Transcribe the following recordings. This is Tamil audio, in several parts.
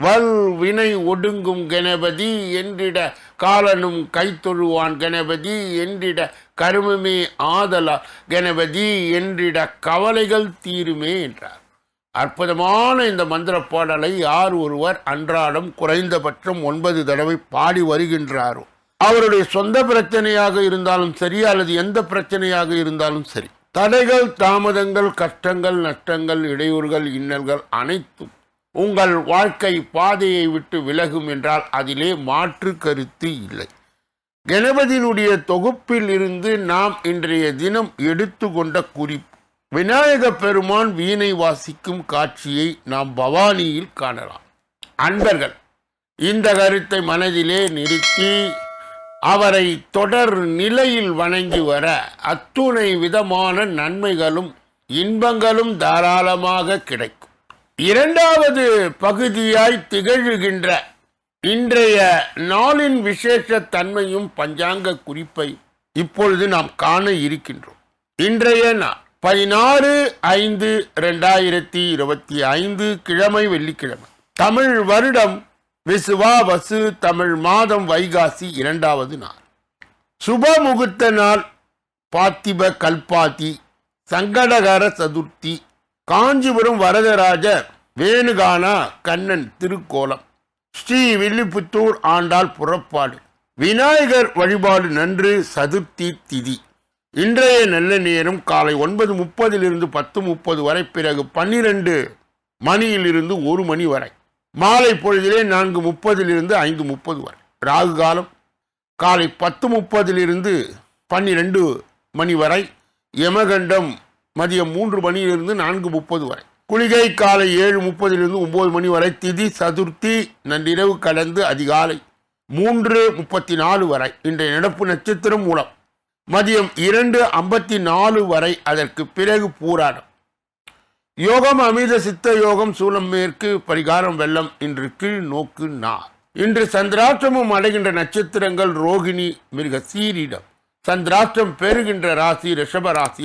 வல் வினை ஒடுங்கும் கணபதி என்றிட காலனும் கைத்தொழுவான் கணபதி என்றிட கருமமே ஆதலா கணபதி என்றிட கவலைகள் தீருமே என்றார். அற்புதமான இந்த மந்திர பாடலை யார் ஒருவர் அன்றாடம் குறைந்தபட்சம் ஒன்பது தடவை பாடி வருகின்றாரோ அவருடைய சொந்த பிரச்சனையாக இருந்தாலும் சரி அல்லது எந்த பிரச்சனையாக இருந்தாலும் சரி தடைகள் தாமதங்கள் கஷ்டங்கள் நஷ்டங்கள் இடையூறுகள் இன்னல்கள் அனைத்தும் உங்கள் வாழ்க்கை பாதையை விட்டு விலகும் என்றால் அதிலே மாற்று கருத்து இல்லை. கணபதியினுடைய தொகுப்பில் இருந்து நாம் இன்றைய தினம் எடுத்துக்கொண்ட குறிப்பு. விநாயக பெருமான் வீணை வாசிக்கும் காட்சியை நாம் பவானியில் காணலாம். அன்பர்கள் இந்த கருத்தை மனதிலே நிறுத்தி அவரை தொடர் நிலையில் வணங்கி வர அத்துணை விதமான நன்மைகளும் இன்பங்களும் தாராளமாக கிடைக்கும். இரண்டாவது பகுதியாய் திகழ்கின்ற இன்றைய நாளின் விசேஷ தன்மையும் பஞ்சாங்க குறிப்பை இப்பொழுது நாம் காண இருக்கின்றோம். இன்றைய நாள் பதினாறு ஐந்து ரெண்டாயிரத்தி இருபத்தி ஐந்து கிழமை வெள்ளிக்கிழமை. தமிழ் வருடம் விசுவா வசு தமிழ் மாதம் வைகாசி இரண்டாவது நாள். சுப முகூர்த்த நாள் பாத்திப கல்பாத்தி சங்கடகர சதுர்த்தி காஞ்சிபுரம் வரதராஜர் வேணுகானா கண்ணன் திருக்கோலம். ஸ்ரீ வில்லிபுத்தூர் ஆண்டாள் புறப்பாடு. விநாயகர் வழிபாடு நன்று சதுர்த்தி திதி. இன்றைய நல்ல நேரம் காலை ஒன்பது முப்பதிலிருந்து பத்து முப்பது வரை பிறகு பன்னிரண்டு மணியிலிருந்து ஒரு மணி வரை. மாலை பொழுதிலே நான்கு முப்பதிலிருந்து ஐந்து முப்பது வரை. ராகு காலம் காலை பத்து முப்பதிலிருந்து பன்னிரெண்டு மணி வரை. யமகண்டம் மதியம் மூன்று மணியிலிருந்து நான்கு முப்பது வரை. குளிகை காலை ஏழு முப்பதிலிருந்து ஒன்பது மணி வரை திதி சதுர்த்தி நன்றிரவு கடந்து அதிகாலை மூன்று முப்பத்தி நாலு வரை இன்றைய நடப்பு நட்சத்திரம் மூலம். மதியம் இரண்டு ஐம்பத்தி நாலு வரை அதற்கு பிறகு பூராடம். யோகம் அமித சித்த யோகம் சூலம் மேற்கு பரிகாரம் வெள்ளம் இன்று கீழ் நோக்கு நா. இன்று சந்திராஷ்டமம் அடைகின்ற நட்சத்திரங்கள் ரோகிணி மிருக சீரிடம் சந்திராஷ்டம் பெறுகின்ற ராசி ரிஷப ராசி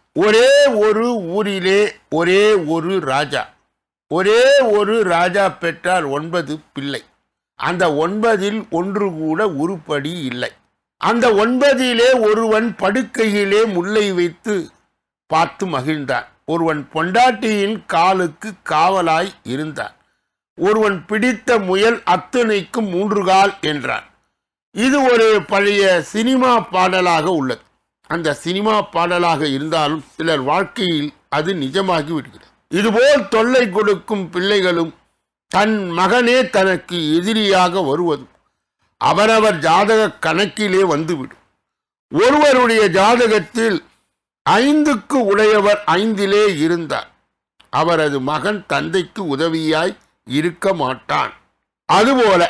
ஒரே ஒரு ஊரிலே ஒரே ஒரு ராஜா. ஒரே ஒரு ராஜா பெற்றார் ஒன்பது பிள்ளை. அந்த ஒன்பதில் ஒன்று கூட உருப்படி இல்லை. அந்த ஒன்பதிலே ஒருவன் படுக்கையிலே முல்லை வைத்து பார்த்து மகிழ்ந்தான் ஒருவன் பொண்டாட்டியின் காலுக்கு காவலாய் இருந்தான் ஒருவன் பிடித்த முயல் அத்தனைக்கும் மூன்று கால் என்றான் இது ஒரு பழைய சினிமா பாடலாக உள்ளது. அந்த சினிமா பாடலாக இருந்தாலும் சிலர் வாழ்க்கையில் அது நிஜமாகி விடுகிறது. இதுபோல் தொல்லை கொடுக்கும் பிள்ளைகளும் தன் மகனே தனக்கு எதிரியாக வருவதும் அவரவர் ஜாதக கணக்கிலே வந்துவிடும். ஒருவருடைய ஜாதகத்தில் ஐந்துக்கு உடையவர் ஐந்திலே இருந்தார். அவரது மகன் தந்தைக்கு உதவியாய் இருக்க மாட்டான். அதுபோல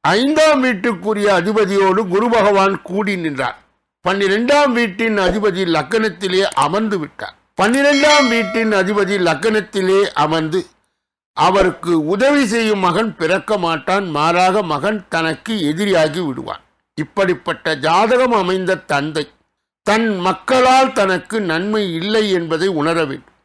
ஐந்தாம் வீட்டுக்குரிய அதிபதியோடு குரு பகவான் கூடி நின்றார். பன்னிரெண்டாம் வீட்டின் அதிபதி லக்கணத்திலே அமர்ந்து விட்டார். பன்னிரெண்டாம் வீட்டின் அதிபதி லக்கணத்திலே அமர்ந்து அவருக்கு உதவி செய்யும் மகன் பிறக்க மாட்டான் மாறாக மகன் தனக்கு எதிரியாகி விடுவான். இப்படிப்பட்ட ஜாதகம் அமைந்த தந்தை தன் மக்களால் தனக்கு நன்மை இல்லை என்பதை உணர வேண்டும்.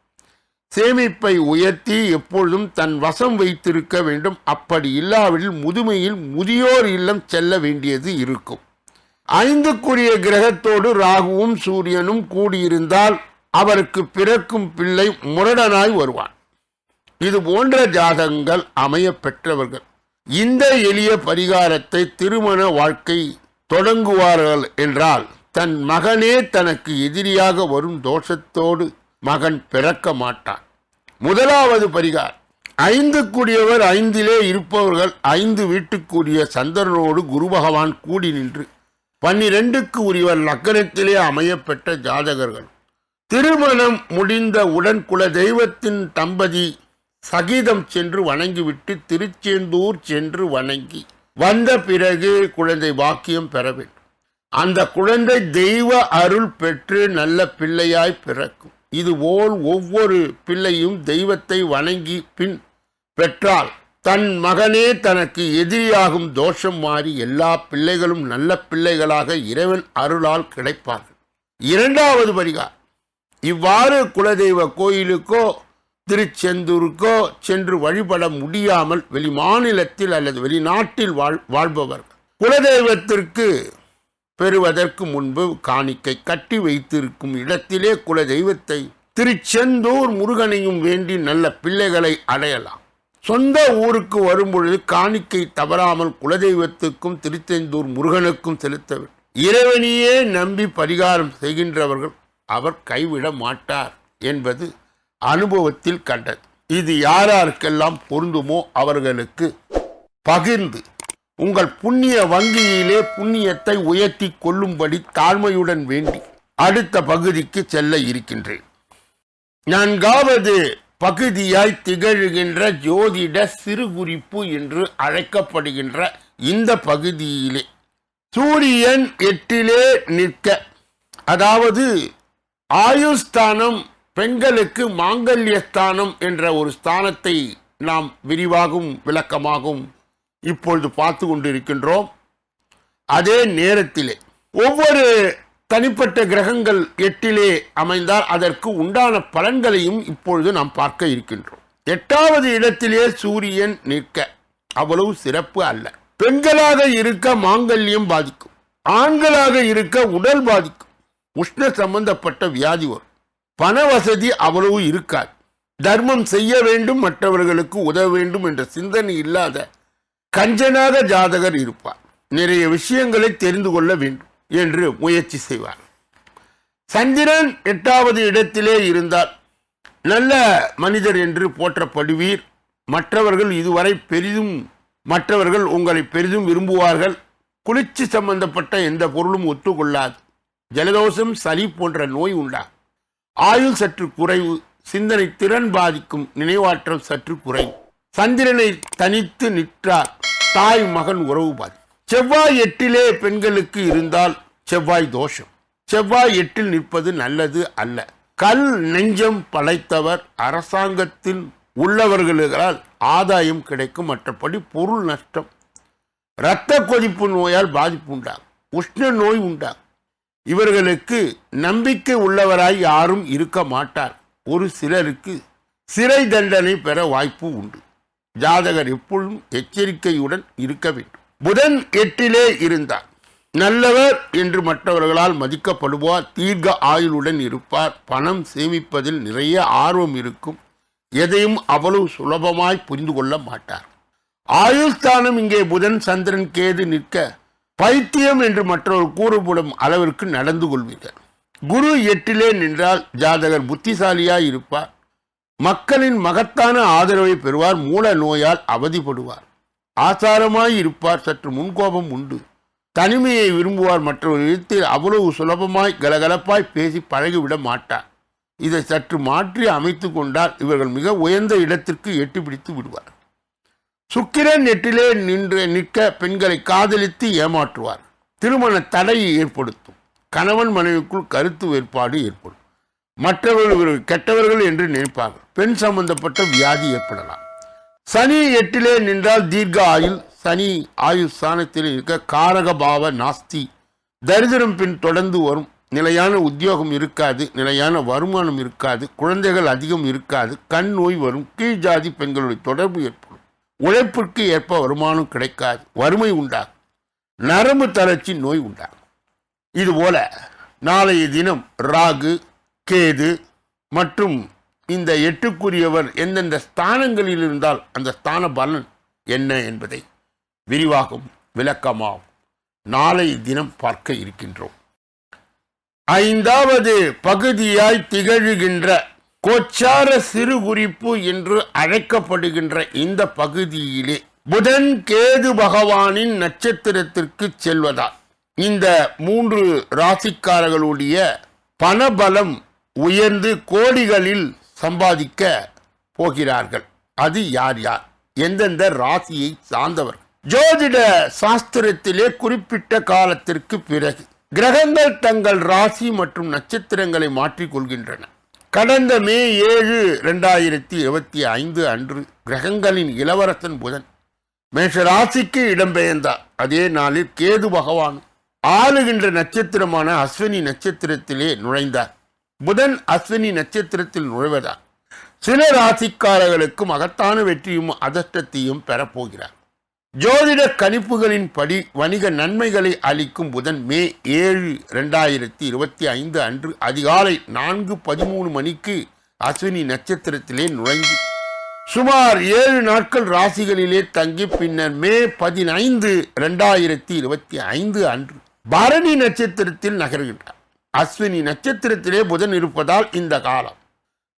சேமிப்பை உயர்த்தி எப்பொழுதும் தன் வசம் வைத்திருக்க வேண்டும். அப்படி இல்லாவிடில் முதுமையில் முதியோர் இல்லம் செல்ல வேண்டியது இருக்கும். ஐந்துக்குரிய கிரகத்தோடு ராகுவும் சூரியனும் கூடியிருந்தால் அவருக்கு பிறக்கும் பிள்ளை முரடனாய் வருவான். இது போன்ற ஜாதகங்கள் அமைய பெற்றவர்கள். இந்த எளிய பரிகாரத்தை திருமண வாழ்க்கை தொடங்குவார்கள் என்றால் தன் மகனே தனக்கு எதிரியாக வரும் தோஷத்தோடு மகன் பிறக்க மாட்டான். முதலாவது பரிகாரம். ஐந்துக்குரியவர் ஐந்திலே இருப்பவர்கள் ஐந்து வீட்டுக்குரிய சந்திரனோடு குரு பகவான் கூடி நின்று பன்னிரெண்டுக்கு உரியவர் லக்கணத்திலே அமையப்பெற்ற ஜாதகர்கள். திருமணம் முடிந்த உடன் குல தெய்வத்தின் தம்பதி சகிதம் சென்று வணங்கிவிட்டு திருச்செந்தூர் சென்று வணங்கி வந்த பிறகு குழந்தை வாக்கியம் பெற வேண்டும். அந்த குழந்தை தெய்வ அருள் பெற்று நல்ல பிள்ளையாய் பிறக்கும். இதுபோல் ஒவ்வொரு பிள்ளையும் தெய்வத்தை வணங்கி பின் பெற்றால் தன் மகனே தனக்கு எதிரியாகும் தோஷம் மாறி எல்லா பிள்ளைகளும் நல்ல பிள்ளைகளாக இறைவன் அருளால் கிடைப்பார்கள். இரண்டாவது பரிகார் இவ்வாறு குலதெய்வ கோயிலுக்கோ திருச்செந்தூருக்கோ சென்று வழிபட முடியாமல் வெளிமாநிலத்தில் அல்லது வெளிநாட்டில் வாழ் வாழ்பவர்கள் குலதெய்வத்திற்கு பெறுவதற்கு முன்பு காணிக்கை கட்டி வைத்திருக்கும் இடத்திலே குலதெய்வத்தை திருச்செந்தூர் முருகனையும் வேண்டி நல்ல பிள்ளைகளை அடையலாம். சொந்த ஊருக்கு வரும்பொழுது காணிக்கை தவறாமல் குலதெய்வத்துக்கும் திருச்செந்தூர் முருகனுக்கும் செலுத்த வேண்டும் இறைவனையே நம்பி பரிகாரம் செய்கின்றவர்கள் அவர் கைவிட மாட்டார் என்பது அனுபவத்தில் கண்டது. இது யாராருக்கெல்லாம் பொருந்துமோ அவர்களுக்கு பகிர்ந்து உங்கள் புண்ணிய வங்கியிலே புண்ணியத்தை உயர்த்தி கொள்ளும்படி தாழ்மையுடன் வேண்டி அடுத்த பகுதிக்கு செல்ல இருக்கின்றேன். நான்காவது பகுதியாய் திகழ்கின்ற ஜோதிட சிறுகுறிப்பு என்று அழைக்கப்படுகின்ற இந்த பகுதியிலே. சூரியன் எட்டிலே நிற்க அதாவது ஆயுஸ்தானம் பெண்களுக்கு மாங்கல்ய ஸ்தானம் என்ற ஒரு ஸ்தானத்தை நாம் விரிவாகும் விளக்கமாகும் இப்பொழுது பார்த்து கொண்டிருக்கின்றோம். அதே நேரத்திலே ஒவ்வொரு தனிப்பட்ட கிரகங்கள் எட்டிலே அமைந்தால் அதற்கு உண்டான பலன்களையும் இப்பொழுது நாம் பார்க்க இருக்கின்றோம். எட்டாவது இடத்திலே சூரியன் நிற்க அவ்வளவு சிறப்பு அல்ல. பெண்களாக இருக்க மாங்கல்யம் பாதிக்கும். ஆண்களாக இருக்க உடல் பாதிக்கும். உஷ்ண சம்பந்தப்பட்ட வியாதி வரும். பண வசதி அவ்வளவு இருக்காது. தர்மம் செய்ய வேண்டும் மற்றவர்களுக்கு உதவ வேண்டும் என்ற சிந்தனை இல்லாத கஞ்சனாக ஜாதகர் இருப்பார். நிறைய விஷயங்களை தெரிந்து கொள்ள வேண்டும். என்று முயற்சி செய்வார். சந்திரன் எட்டாவது இடத்திலே இருந்தால் நல்ல மனிதர் என்று போற்றப்படுவீர். மற்றவர்கள் இதுவரை பெரிதும் மற்றவர்கள் உங்களை பெரிதும் விரும்புவார்கள். குளிர்ச்சி சம்பந்தப்பட்ட எந்த பொருளும் ஒத்துக்கொள்ளாது. ஜலதோஷம் சளி போன்ற நோய் உண்டா ஆயுள் சற்று குறைவு சிந்தனை திறன் பாதிக்கும் நினைவாற்றல் சற்று குறைவு. சந்திரனை தனித்து நிற்றார் தாய் மகன் உறவு பாதி செவ்வாய் எட்டிலே பெண்களுக்கு இருந்தால் செவ்வாய் தோஷம். செவ்வாய் எட்டில் நிற்பது நல்லது அல்ல. கல் நெஞ்சம் படைத்தவர் அரசாங்கத்தில் உள்ளவர்களால் ஆதாயம் கிடைக்கும். மற்றபடி பொருள் நஷ்டம். இரத்த கொதிப்பு நோயால் பாதிப்பு உண்டாகும். உஷ்ண நோய் உண்டாகும். இவர்களுக்கு நம்பிக்கை உள்ளவராய் யாரும் இருக்க மாட்டார். ஒரு சிலருக்கு சிறை தண்டனை பெற வாய்ப்பு உண்டு. ஜாதகர் எப்பொழுதும் எச்சரிக்கையுடன் இருக்க வேண்டும். புதன் எட்டிலே இருந்தார். நல்லவர் என்று மற்றவர்களால் மதிக்கப்படுவார். தீர்க்க ஆயுளுடன் இருப்பார். பணம் சேமிப்பதில் நிறைய ஆர்வம் இருக்கும். எதையும் அவ்வளவு சுலபமாய் புரிந்து கொள்ள மாட்டார். ஆயுஸ்தானம் இங்கே புதன் சந்திரன் கேது நிற்க பைத்தியம் என்று மற்றவர் கூறப்படும் அளவிற்கு நடந்து கொள்வீர்கள். குரு எட்டிலே நின்றால் ஜாதகர் புத்திசாலியாய் இருப்பார். மக்களின் மகத்தான ஆதரவை பெறுவார். மூல நோயால் அவதிப்படுவார். ஆசாரமாய் இருப்பார் சற்று முன்கோபம் உண்டு. தனிமையை விரும்புவார் மற்றொரு அவ்வளவு சுலபமாய் கலகலப்பாய் பேசி பழகிவிட மாட்டார். இதை சற்று மாற்றி அமைத்து கொண்டால் இவர்கள் மிக உயர்ந்த இடத்திற்கு எட்டி பிடித்து விடுவார். சுக்கிரன் நெட்டிலே நின்று நிற்க பெண்களை காதலித்து ஏமாற்றுவார். திருமண தடையை ஏற்படுத்தும். கணவன் மனைவிக்குள் கருத்து வேறுபாடு ஏற்படும். மற்றவர்கள் இவர்கள் கெட்டவர்கள் என்று நினைப்பார்கள். பெண் சம்பந்தப்பட்ட வியாதி ஏற்படலாம். சனி எட்டிலே நின்றால் தீர்க்க ஆயுள் சனி ஆயுள் ஸ்தானத்தில் இருக்க காரக பாவ நாஸ்தி. தரித்திரம் பின் தொடர்ந்து வரும். நிலையான உத்தியோகம் இருக்காது நிலையான வருமானம் இருக்காது குழந்தைகள் அதிகம் இருக்காது கண் நோய் வரும் கீழ் ஜாதி பெண்களுடைய தொடர்பு ஏற்படும். உழைப்பிற்கு ஏற்ப வருமானம் கிடைக்காது வறுமை உண்டாகும். நரம்பு தளர்ச்சி நோய் உண்டாகும். இதுபோல நாளைய தினம் ராகு கேது மற்றும் இந்த எட்டுக்குரியவர் எந்தெந்த ஸ்தானங்களில் இருந்தால் அந்த ஸ்தான பலன் என்ன என்பதை விரிவாகும் விளக்கமாகும் நாளை தினம் பார்க்க இருக்கின்றோம். ஐந்தாவது பகுதியாய் திகழ்கின்ற கோச்சார சிறு குறிப்பு என்று அழைக்கப்படுகின்ற இந்த பகுதியிலே புதன் கேது பகவானின் நட்சத்திரத்திற்கு செல்வதால் இந்த மூன்று ராசிக்காரர்களுடைய பணபலம் உயர்ந்து கோடிகளில் சம்பாதிக்க போகிறார்கள். அது யார் யார்? எந்தெந்த ராசியை சார்ந்தவர்? ஜோதிட சாஸ்திரத்திலே குறிப்பிட்ட காலத்திற்கு பிறகு கிரகங்கள் தங்கள் ராசி மற்றும் நட்சத்திரங்களை மாற்றிக்கொள்கின்றன கடந்த மே ஏழு ரெண்டாயிரத்தி இருபத்தி ஐந்து அன்று கிரகங்களின் இளவரசன் புதன் மேஷ ராசிக்கு இடம்பெயர்ந்தார். அதே நாளில் கேது பகவான் ஆளுகின்ற நட்சத்திரமான அஸ்வினி நட்சத்திரத்திலே நுழைந்தார். புதன் அஸ்வினி நட்சத்திரத்தில் நுழைவதால் சில ராசிக்காரர்களுக்கு மகத்தான வெற்றியும் அதிர்ஷ்டத்தையும் பெறப்போகிறார். ஜோதிட கணிப்புகளின் படி வணிக நன்மைகளை அளிக்கும் புதன் மே ஏழு ரெண்டாயிரத்தி இருபத்தி ஐந்து அன்று அதிகாலை நான்கு பதிமூணு மணிக்கு அஸ்வினி நட்சத்திரத்திலே நுழைந்து சுமார் ஏழு நாட்கள் ராசிகளிலே தங்கி பின்னர் மே பதினைந்து ரெண்டாயிரத்தி இருபத்தி ஐந்து அன்று பரணி நட்சத்திரத்தில் நகர்கின்றார். அஸ்வினி நட்சத்திரத்திலே புதன் இருப்பதால் இந்த காலம்.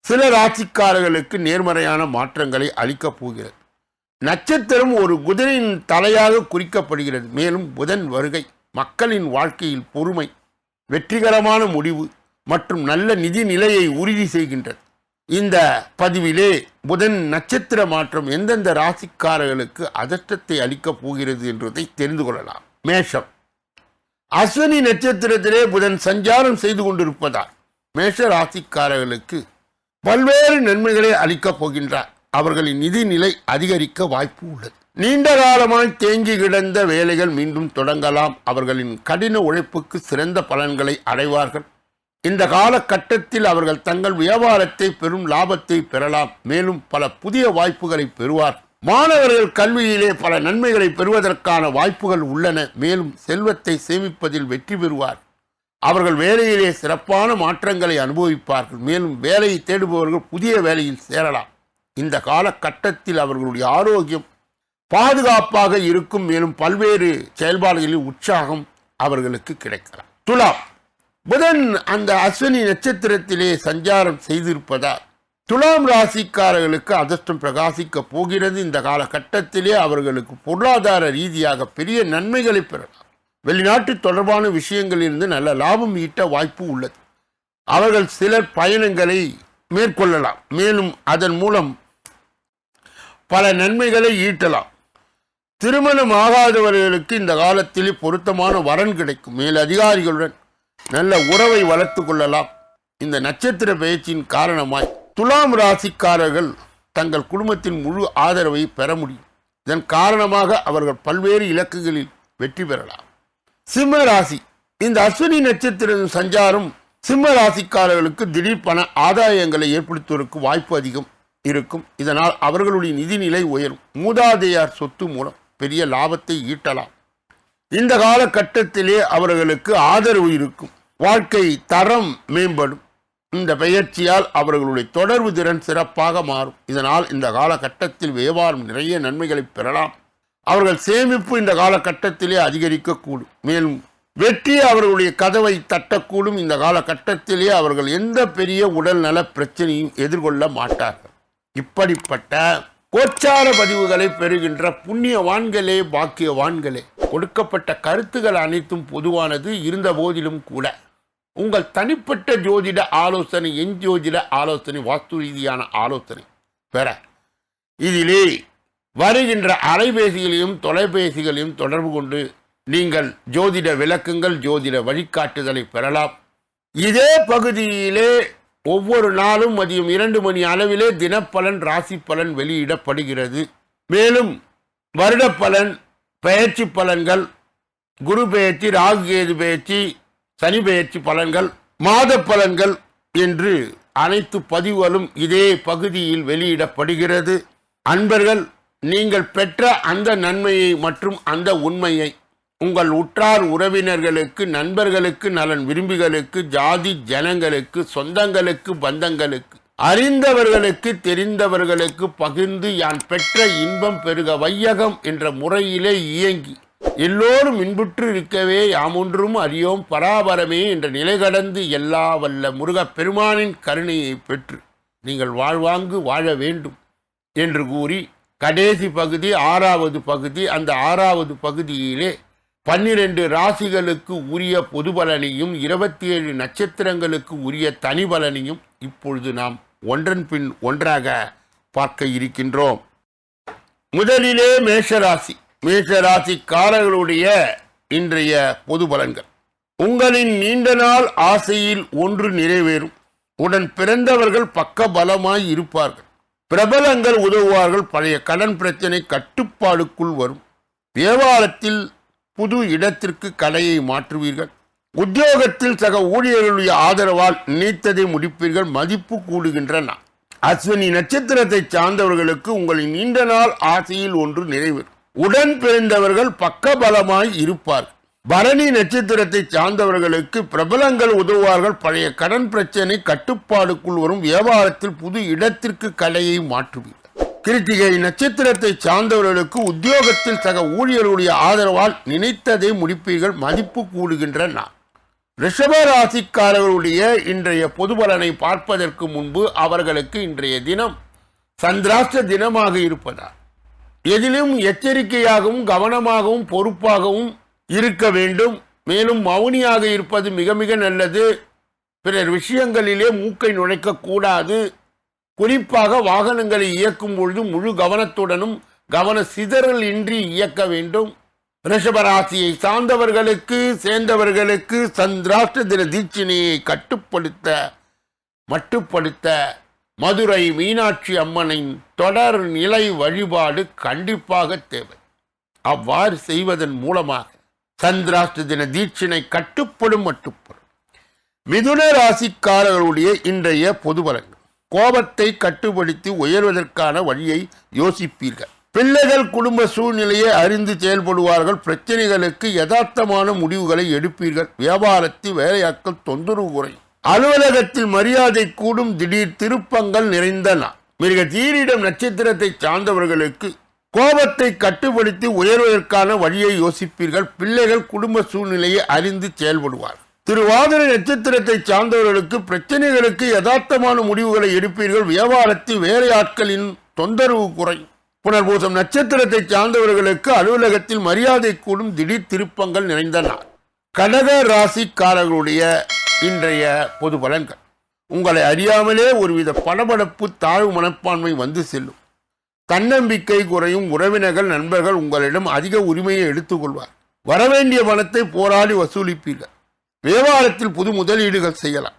சில ராசிக்காரர்களுக்கு நேர்மறையான மாற்றங்களை அளிக்கப் போகிறது. நட்சத்திரம் ஒரு குதிரையின் தலையாக குறிக்கப்படுகிறது. மேலும் புதன் வருகை மக்களின் வாழ்க்கையில் பொறுமை வெற்றிகரமான முடிவு மற்றும் நல்ல நிதி நிலையை உறுதி செய்கின்றது. இந்த பதிவிலே புதன் நட்சத்திர மாற்றம் எந்தெந்த ராசிக்காரர்களுக்கு அதிர்ஷ்டத்தை அளிக்கப் போகிறது என்றதை தெரிந்து கொள்ளலாம். மேஷம். அஸ்வினி நட்சத்திரத்திலே புதன் சஞ்சாரம் செய்து கொண்டிருப்பதால் மேஷ ராசிக்காரர்களுக்கு பல்வேறு நன்மைகளை அளிக்கப் போகின்றார். அவர்களின் நிதி நிலை அதிகரிக்க வாய்ப்பு உள்ளது. நீண்ட காலமாய் தேங்கி கிடந்த வேலைகள் மீண்டும் தொடங்கலாம். அவர்களின் கடின உழைப்புக்கு சிறந்த பலன்களை அடைவார்கள். இந்த காலகட்டத்தில் அவர்கள் தங்கள் வியாபாரத்தை பெரும் லாபத்தை பெறலாம். மேலும் பல புதிய வாய்ப்புகளை பெறுவார் மாணவர்கள் கல்வியிலே பல நன்மைகளை பெறுவதற்கான வாய்ப்புகள் உள்ளன. மேலும் செல்வத்தை சேமிப்பதில் வெற்றி பெறுவார். அவர்கள் வேலையிலே சிறப்பான மாற்றங்களை அனுபவிப்பார்கள். மேலும் வேலையை தேடுபவர்கள் புதிய வேலையில் சேரலாம். இந்த காலகட்டத்தில் அவர்களுடைய ஆரோக்கியம் பாதுகாப்பாக இருக்கும். மேலும் பல்வேறு செயல்பாடுகளில் உற்சாகம் அவர்களுக்கு கிடைக்கலாம். துலாம். புதன் அந்த அஸ்வினி நட்சத்திரத்திலே சஞ்சாரம் செய்திருப்பதால் துலாம் ராசிக்காரர்களுக்கு அதிர்ஷ்டம் பிரகாசிக்க போகிறது. இந்த காலகட்டத்திலே அவர்களுக்கு பொருளாதார ரீதியாக பெரிய நன்மைகளை பெறலாம். வெளிநாட்டு தொடர்பான விஷயங்களிலிருந்து நல்ல லாபம் ஈட்ட வாய்ப்பு உள்ளது. அவர்கள் சிலர் பயணங்களை மேற்கொள்ளலாம். மேலும் அதன் மூலம் பல நன்மைகளை ஈட்டலாம். திருமணம் ஆகாதவர்களுக்கு இந்த காலத்திலே பொருத்தமான வரன் கிடைக்கும். மேல் அதிகாரிகளுடன் நல்ல உறவை வளர்த்து கொள்ளலாம். இந்த நட்சத்திர பயிற்சியின் காரணமாய் துலாம் ராசிக்காரர்கள் தங்கள் குடும்பத்தின் முழு ஆதரவை பெற முடியும். இதன் காரணமாக அவர்கள் பல்வேறு இலக்குகளில் வெற்றி பெறலாம். சிம்ம ராசி. இந்த அஸ்வினி நட்சத்திர சஞ்சாரம் சிம்ம ராசிக்காரர்களுக்கு திடீர் பண ஆதாயங்களை ஏற்படுத்துவதற்கு வாய்ப்பு அதிகம் இருக்கும். இதனால் அவர்களுடைய நிதிநிலை உயரும். மூதாதையார் சொத்து மூலம் பெரிய லாபத்தை ஈட்டலாம். இந்த காலகட்டத்திலே அவர்களுக்கு ஆதரவு இருக்கும். வாழ்க்கை தரம் மேம்படும். இந்த பெயர்ச்சியால் அவர்களுடைய தொடர்பு திறன் சிறப்பாக மாறும். இதனால் இந்த காலகட்டத்தில் வியாபாரம் நிறைய நன்மைகளை பெறலாம். அவர்கள் சேமிப்பு இந்த காலகட்டத்திலே அதிகரிக்கக்கூடும். மேலும் வெற்றி அவர்களுடைய கதவை தட்டக்கூடும். இந்த காலகட்டத்திலே அவர்கள் எந்த பெரிய உடல்நல பிரச்சனையும் எதிர்கொள்ள மாட்டார்கள். இப்படிப்பட்ட கோச்சார பதிவுகளை பெறுகின்ற புண்ணியவான்களே பாக்கியவான்களே கொடுக்கப்பட்ட கருத்துகள் அனைத்தும் பொதுவானது இருந்த போதிலும் கூட உங்கள் தனிப்பட்ட ஜோதிட ஆலோசனை என் ஜோதிட ஆலோசனை வாஸ்து ரீதியான ஆலோசனை பெற. இதிலே வருகின்ற அலைபேசிகளையும் தொலைபேசிகளையும் தொடர்பு கொண்டு நீங்கள் ஜோதிட விளக்கங்கள் ஜோதிட வழிகாட்டுதலை பெறலாம். இதே பகுதியிலே ஒவ்வொரு நாளும் மதியம் இரண்டு மணி அளவிலே தினப்பலன் ராசி பலன் வெளியிடப்படுகிறது. மேலும் வருட பலன் பெயர்ச்சி பலன்கள் குரு பெயர்ச்சி ராகு கேது பெயர்ச்சி சனி பெயர்ச்சி பலன்கள் மாத பலன்கள் என்று அனைத்து பதிவுகளும் இதே பகுதியில் வெளியிடப்படுகிறது. அன்பர்கள் நீங்கள் பெற்ற அந்த நன்மையை மற்றும் அந்த உண்மையை உங்கள் உற்றார் உறவினர்களுக்கு நண்பர்களுக்கு நலன் விரும்பிகளுக்கு ஜாதி ஜனங்களுக்கு சொந்தங்களுக்கு பந்தங்களுக்கு அறிந்தவர்களுக்கு தெரிந்தவர்களுக்கு பகிர்ந்து யான் பெற்ற இன்பம் பெருக வையகம் என்ற முறையிலே இயங்கி எல்லோரும் இன்புற்று இருக்கவே யாமொன்றும் அறியோம் பராபரமே என்ற நிலை கடந்து எல்லா வல்ல முருகப் பெருமானின் கருணையை பெற்று நீங்கள் வாழ்வாங்கு வாழ வேண்டும் என்று கூறி கடைசி பகுதி ஆறாவது பகுதி அந்த ஆறாவது பகுதியிலே பன்னிரண்டு ராசிகளுக்கு உரிய பொது பலனையும் இருபத்தி ஏழு நட்சத்திரங்களுக்கு உரிய தனி பலனையும் இப்பொழுது நாம் ஒன்றன் பின் ஒன்றாக பார்க்க இருக்கின்றோம். முதலிலே மேஷராசி. மேஷராசிக்காரர்களுடைய இன்றைய பொது பலன்கள். உங்களின் நீண்ட நாள் ஆசையில் ஒன்று நிறைவேறும். உடன் பிறந்தவர்கள் பக்க பலமாய் இருப்பார்கள். பிரபலங்கள் உதவுவார்கள். பழைய கடன் பிரச்சனை கட்டுப்பாடுக்குள் வரும். வியாபாரத்தில் புது இடத்திற்கு கடையை மாற்றுவீர்கள். உத்தியோகத்தில் சக ஊழியர்களுடைய ஆதரவால் நினைத்ததை முடிப்பீர்கள். மதிப்பு கூடுகின்றன. அஸ்வினி நட்சத்திரத்தை சார்ந்தவர்களுக்கு உங்களின் நீண்ட நாள் ஆசையில் ஒன்று நிறைவேறும். உடன் பிறந்தவர்கள் பக்கபலமாய் இருப்பார்கள். பரணி நட்சத்திரத்தை சார்ந்தவர்களுக்கு பிரபலங்கள் உதவுவார்கள். பழைய கடன் பிரச்சனை கட்டுப்பாடுக்குள் வரும். வியாபாரத்தில் புது இடத்திற்கு கலையை மாற்றுவீர்கள். கிருத்திகை நட்சத்திரத்தை சார்ந்தவர்களுக்கு உத்தியோகத்தில் சக ஊழியர்களுடைய ஆதரவால் நினைத்ததை முடிப்பீர்கள். மதிப்பு கூடுகின்ற நாள். ரிஷப ராசிக்காரர்களுடைய இன்றைய பொது பலனை பார்ப்பதற்கு முன்பு அவர்களுக்கு இன்றைய தினம் சந்திராஷ்ட தினமாக இருப்பதால் எதிலும் எச்சரிக்கையாகவும் கவனமாகவும் பொறுப்பாகவும் இருக்க வேண்டும். மேலும் மௌனியாக இருப்பது மிக மிக நல்லது. பிறர் விஷயங்களிலே மூக்கை நுழைக்கக்கூடாது குறிப்பாக வாகனங்களை இயக்கும் பொழுது முழு கவனத்துடனும் கவன சிதறல் இன்றி இயக்க வேண்டும். ரிஷபராசியை சார்ந்தவர்களுக்கு சேர்ந்தவர்களுக்கு சந்திராஷ்ட தின தீட்சினையை கட்டுப்படுத்த மட்டுப்படுத்த மதுரை மீனாட்சி அம்மனின் தொடர் நிலை வழிபாடு கண்டிப்பாக தேவை. அவ்வாறு செய்வதன் மூலமாக சந்திராஷ்ட தின தீட்சினை கட்டுப்படும் மட்டுப்படும் மிதுன ராசிக்காரர்களுடைய இன்றைய பொது பலன்கள் கோபத்தை கட்டுப்படுத்தி உயர்வதற்கான வழியை யோசிப்பீர்கள். பிள்ளைகள் குடும்ப சூழ்நிலையை அறிந்து செயல்படுவார்கள். பிரச்சனைகளுக்கு யதார்த்தமான முடிவுகளை எடுப்பீர்கள். வியாபாரத்தில் வேலையாட்கள் தொந்தரவு குறையும். அலுவலகத்தில் மரியாதை கூடும் திடீர் திருப்பங்கள் நிறைந்த நாள் மிருக தீரிடம் நட்சத்திரத்தை சார்ந்தவர்களுக்கு கோபத்தை கட்டுப்படுத்தி உயர்வதற்கான வழியை யோசிப்பீர்கள். பிள்ளைகள் குடும்ப சூழ்நிலையை அறிந்து செயல்படுவார் திருவாதிரை நட்சத்திரத்தை சார்ந்தவர்களுக்கு பிரச்சனைகளுக்கு யதார்த்தமான முடிவுகளை எடுப்பீர்கள். வியாபாரத்தில் வேலையாட்களின் தொந்தரவு குறையும். புனர்பூசம் நட்சத்திரத்தை சார்ந்தவர்களுக்கு அலுவலகத்தில் மரியாதை கூடும் திடீர் திருப்பங்கள் நிறைந்த நாள் கடக ராசிக்காரர்களுடைய இன்றைய பொது பலன்கள் உங்களை அறியாமலே ஒருவித படபடப்பு தாழ்வு மனப்பான்மை வந்து செல்லும். தன்னம்பிக்கை குறையும் உறவினர்கள் நண்பர்கள் உங்களிடம் அதிக உரிமையை எடுத்துக்கொள்வார். வரவேண்டிய பணத்தை போராடி வசூலிப்பீர்கள். வியாபாரத்தில் புது முதலீடுகள் செய்யலாம்.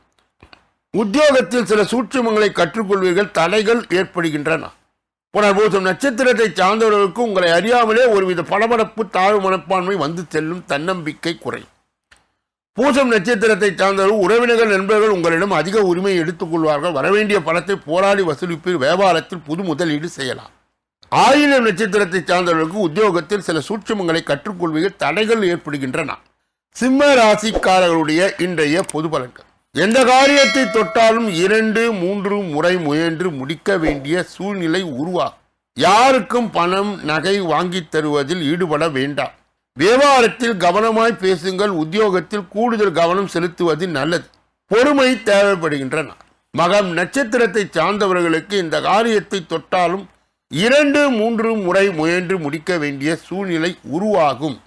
உத்தியோகத்தில் சில சூட்சுமங்களை கற்றுக்கொள்வீர்கள் தடைகள் ஏற்படுகின்றன. புனர்பூசம் நட்சத்திரத்தை சார்ந்தவர்களுக்கு உங்களை அறியாமலே ஒருவித படபடப்பு தாழ்வு மனப்பான்மை வந்து செல்லும் தன்னம்பிக்கை குறையும். பூசம் நட்சத்திரத்தை சார்ந்தவர்கள் உறவினர்கள் நண்பர்கள் உங்களிடம் அதிக உரிமை எடுத்துக்கொள்வார்கள் வரவேண்டிய பணத்தை போராடி வசூலிப்பில் வியாபாரத்தில் புது முதலீடு செய்யலாம். ஆயிரம் நட்சத்திரத்தை சார்ந்தவர்களுக்கு உத்தியோகத்தில் சில சூட்சமங்களை கற்றுக்கொள்வதில் தடைகள் ஏற்படுகின்றன. சிம்ம ராசிக்காரர்களுடைய இன்றைய பொது பலன்கள். எந்த காரியத்தை தொட்டாலும் இரண்டு மூன்று முறை முயன்று முடிக்க வேண்டிய சூழ்நிலை உருவாகும். யாருக்கும் பணம் நகை வாங்கி தருவதில் ஈடுபட வேண்டாம். வியாபாரத்தில் கவனமாய் பேசுங்கள் உத்தியோகத்தில் கூடுதல் கவனம் செலுத்துவது நல்லது. பொறுமை தேவைப்படுகின்றன. மகம் நட்சத்திரத்தை சார்ந்தவர்களுக்கு இந்த காரியத்தை தொட்டாலும் இரண்டு மூன்று முறை முயன்று முடிக்க வேண்டிய சூழ்நிலை உருவாகும்.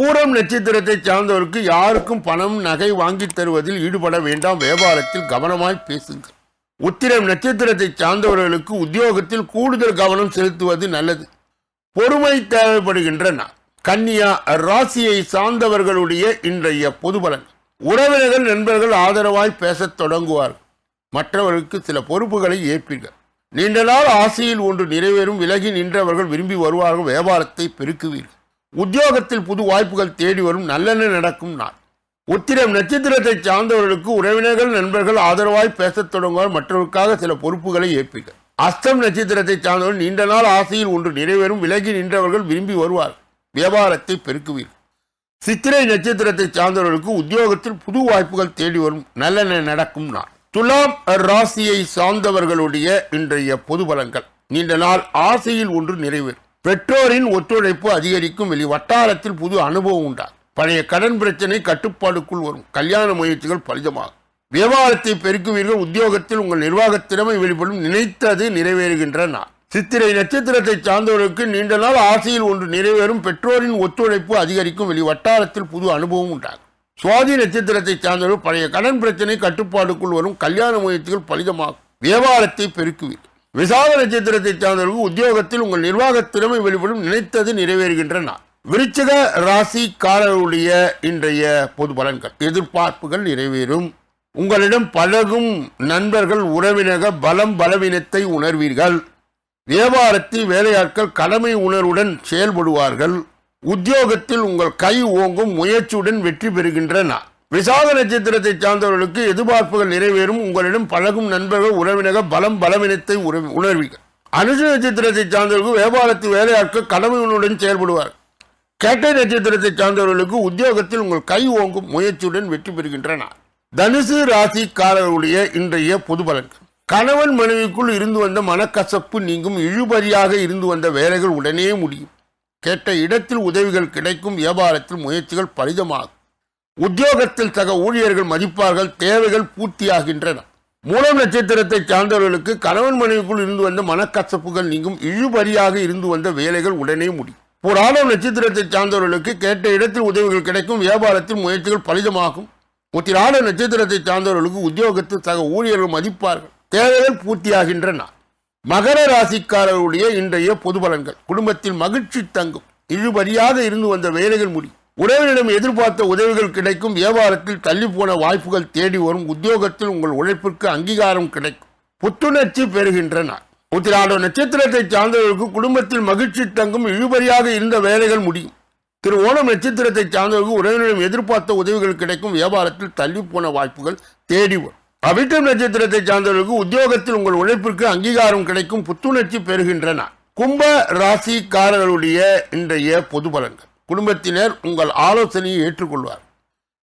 பூரம் நட்சத்திரத்தை சார்ந்தவருக்கு யாருக்கும் பணம் நகை வாங்கித் தருவதில் ஈடுபட வேண்டாம். வியாபாரத்தில் கவனமாய் பேசுங்கள். உத்திரம் நட்சத்திரத்தை சார்ந்தவர்களுக்கு உத்தியோகத்தில் கூடுதல் கவனம் செலுத்துவது நல்லது. பொறுமை தேவைப்படுகின்றன. கன்னியா ராசியை சார்ந்தவர்களுடைய இன்றைய பொதுபலன் உறவினர்கள் நண்பர்கள் ஆதரவாய் பேசத் தொடங்குவார்கள். மற்றவர்களுக்கு சில பொறுப்புகளை ஏற்பீர்கள். நீண்ட நாள் ஆசையில் ஒன்று நிறைவேறும் விலகி நின்றவர்கள் விரும்பி வருவார்கள் வியாபாரத்தை பெருக்குவீர்கள். உத்தியோகத்தில் புது வாய்ப்புகள் தேடி வரும் நல்லெண்ண நடக்கும் நாள். உத்திரம் நட்சத்திரத்தை சார்ந்தவர்களுக்கு உறவினர்கள் நண்பர்கள் ஆதரவாய் பேசத் தொடங்குவார் மற்றவருக்காக சில பொறுப்புகளை ஏற்பீர்கள். அஸ்தம் நட்சத்திரத்தை சார்ந்தவர்கள் நீண்ட நாள் ஆசையில் ஒன்று நிறைவேறும் விலகி நின்றவர்கள் விரும்பி வருவார் வியாபாரத்தை பெருக்குவீர்கள் சித்திரை நட்சத்திரத்தை சார்ந்தவர்களுக்கு உத்தியோகத்தில் புது வாய்ப்புகள் தேடி வரும். நல்லெண்ண நடக்கும் நாள். துலாம் ராசியை சார்ந்தவர்களுடைய இன்றைய பொது பலங்கள் நீண்ட நாள் ஆசையில் ஒன்று நிறைவேறும். பெற்றோரின் ஒத்துழைப்பு அதிகரிக்கும். வெளி வட்டாரத்தில் புது அனுபவம் உண்டாகும். பழைய கடன் பிரச்சனை கட்டுப்பாடுக்குள் வரும். கல்யாண முயற்சிகள் பலிதமாகும். வியாபாரத்தை பெருக்குவீர்கள். உத்தியோகத்தில் உங்கள் நிர்வாகத் திறமை வெளிப்படும். நினைத்தது நிறைவேறுகின்ற நாள். சித்திரை நட்சத்திரத்தை சார்ந்தவர்களுக்கு நீண்ட நாள் ஆசையில் ஒன்று நிறைவேறும் பெற்றோரின் ஒத்துழைப்பு அதிகரிக்கும் வெளி வட்டாரத்தில் புது அனுபவம் உண்டாகும். சுவாதி நட்சத்திரத்தை சார்ந்தவர்கள் பழைய கடன் பிரச்சனை கட்டுப்பாடுக்குள் வரும் கல்யாண முயற்சிகள் பலிதமாகும். வியாபாரத்தை பெருக்குவீர்கள் விசாக நட்சத்திரத்தை சார்ந்தவர்கள் உத்தியோகத்தில் உங்கள் நிர்வாகத் திறமை வெளிப்படும் நினைத்தது நிறைவேறுகின்ற நாள். விருச்சிக ராசிக்காரர்களுடைய இன்றைய பொது பலன்கள். எதிர்பார்ப்புகள் நிறைவேறும். உங்களிடம் பழகும் நண்பர்கள் உறவினக பலம் பலவீனத்தை உணர்வீர்கள். வியாபாரத்தில் வேலையாட்கள் கடமை உணர்வுடன் செயல்படுவார்கள். உத்தியோகத்தில் உங்கள் கை ஓங்கும் முயற்சியுடன் வெற்றி பெறுகின்றன. விசாக நட்சத்திரத்தை சார்ந்தவர்களுக்கு எதிர்பார்ப்புகள் நிறைவேறும். உங்களிடம் பழகும் நண்பர்கள் உறவினக பலம் பலவீனத்தை உணர்வீர்கள். அனுஷ நட்சத்திரத்தை சார்ந்தவர்களுக்கு வியாபாரத்தில் வேலையாட்கள் கடமை உணர்வுடன் செயல்படுவார்கள். கேட்டை நட்சத்திரத்தை சார்ந்தவர்களுக்கு உத்தியோகத்தில் உங்கள் கை ஓங்கும் முயற்சியுடன் வெற்றி பெறுகின்றன. தனுசு ராசிக்காரர்களுடைய இன்றைய பொது பலன்கள். கணவன் மனைவிக்குள் இருந்து வந்த மனக்கசப்பு நீங்கும் இழுபறியாக இருந்து வந்த வேலைகள் உடனே முடியும். கேட்ட இடத்தில் உதவிகள் கிடைக்கும் வியாபாரத்தில் முயற்சிகள் பலிதமாகும். உத்தியோகத்தில் சக ஊழியர்கள் மதிப்பார்கள் தேவைகள் பூர்த்தியாகின்றன. மூலம் நட்சத்திரத்தை சார்ந்தவர்களுக்கு கணவன் மனைவிக்குள் இருந்து வந்த மனக்கசப்புகள் நீங்கும் இழுபறியாக இருந்து வந்த வேலைகள் உடனே முடியும். புராணம் நட்சத்திரத்தை சார்ந்தவர்களுக்கு கேட்ட இடத்தில் உதவிகள் கிடைக்கும் வியாபாரத்தில் முயற்சிகள் பலிதமாகும். உத்திராட நட்சத்திரத்தை சார்ந்தவர்களுக்கு உத்தியோகத்தில் சக ஊழியர்கள் மதிப்பார்கள். தேவைகள் பூர்த்தியாகின்றன. மகர ராசிக்காரருடைய இன்றைய பொது பலன்கள். குடும்பத்தில் மகிழ்ச்சி தங்கும். இழுபறியாக இருந்து வந்த வேலைகள் முடியும் உறவினரிடம் எதிர்பார்த்த உதவிகள் கிடைக்கும். வியாபாரத்தில் தள்ளி போன வாய்ப்புகள் தேடி வரும். உத்தியோகத்தில் உங்கள் உழைப்பிற்கு அங்கீகாரம் கிடைக்கும். புத்துணர்ச்சி பெறுகின்றன. உத்திராட நட்சத்திரத்தை சார்ந்தவர்களுக்கு குடும்பத்தில் மகிழ்ச்சி தங்கும். இழுபறியாக இருந்த வேலைகள் முடியும். திரு ஓணம் நட்சத்திரத்தை சார்ந்தவர்களுக்கு உறவினரிடம் எதிர்பார்த்த உதவிகள் கிடைக்கும். வியாபாரத்தில் தள்ளி போன வாய்ப்புகள் தேடி வரும். அவிட்டம் நட்சத்திரத்தை சார்ந்தவர்களுக்கு உத்தியோகத்தில் உங்கள் உழைப்பிற்கு அங்கீகாரம் கிடைக்கும் புத்துணர்ச்சி பெறுகின்றன. கும்ப ராசிக்காரர்களுடைய இன்றைய பொது பலன்கள். குடும்பத்தினர் உங்கள் ஆலோசனையை ஏற்றுக்கொள்வார்.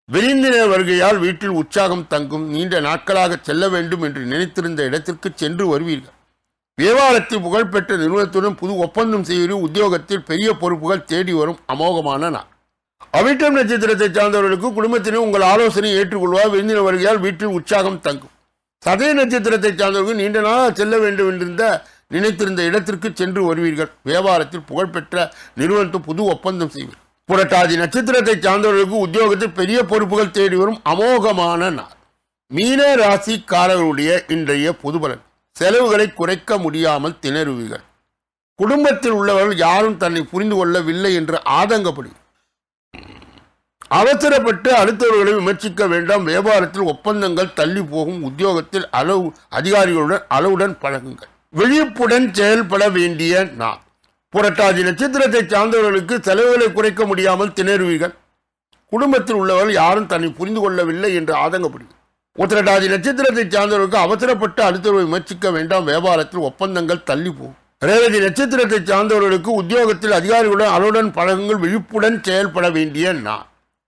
விருந்தினர் வருகையால் வீட்டில் உற்சாகம் தங்கும் நீண்ட நாட்களாக செல்ல வேண்டும் என்று நினைத்திருந்த இடத்திற்கு சென்று வருவீர்கள். வியாபாரத்தில் புகழ்பெற்ற நிறுவனத்துடன் புது ஒப்பந்தம் செய்வது உத்தியோகத்தில் பெரிய பொறுப்புகள் தேடி வரும் அமோகமான நாள். அவிட்டம் நட்சத்திரத்தை சார்ந்தவர்களுக்கு குடும்பத்தினர் உங்கள் ஆலோசனையை ஏற்றுக்கொள்வார். விருந்தினர் வருகையால் வீட்டில் உற்சாகம் தங்கும். சதய நட்சத்திரத்தை சார்ந்தவர்கள் நீண்ட நாளாக செல்ல வேண்டும் என்றிருந்த நினைத்திருந்த இடத்திற்கு சென்று வருவீர்கள். வியாபாரத்தில் புகழ்பெற்ற நிறுவனத்தில் புது ஒப்பந்தம் செய்வீர்கள். புரட்டாதி நட்சத்திரத்தை சார்ந்தவர்களுக்கு உத்தியோகத்தில் பெரிய பொறுப்புகள் தேடி வரும் அமோகமான நாள். மீன ராசிக்காரர்களுடைய இன்றைய பொதுபலன் செலவுகளை குறைக்க முடியாமல் திணறுவீர்கள். குடும்பத்தில் உள்ளவர்கள் யாரும் தன்னை புரிந்து கொள்ளவில்லை என்று ஆதங்கப்படுவீர்கள். அவசரப்பட்டு அடுத்தவர்களை விமர்சிக்க வேண்டாம். வியாபாரத்தில் ஒப்பந்தங்கள் தள்ளி போகும். உத்தியோகத்தில் அளவு அதிகாரிகளுடன் அளவுடன் பழகுங்கள். விழிப்புடன் செயல்பட வேண்டிய நான் புரட்டாதி நட்சத்திரத்தை சார்ந்தவர்களுக்கு செலவுகளை குறைக்க முடியாமல் திணறுவீர்கள். குடும்பத்தில் உள்ளவர்கள் யாரும் தன்னை புரிந்து கொள்ளவில்லை என்று ஆதங்கப்படுவீர்கள் உத்திரட்டாதி நட்சத்திரத்தை சார்ந்தவர்களுக்கு அவசரப்பட்டு அடுத்தவர்களை விமர்சிக்க வேண்டாம். வியாபாரத்தில் ஒப்பந்தங்கள் தள்ளி போகும். ரேவதி நட்சத்திரத்தை சார்ந்தவர்களுக்கு உத்தியோகத்தில் அதிகாரிகளுடன் அளவுடன் பழகுங்கள். விழிப்புடன் செயல்பட வேண்டிய நான்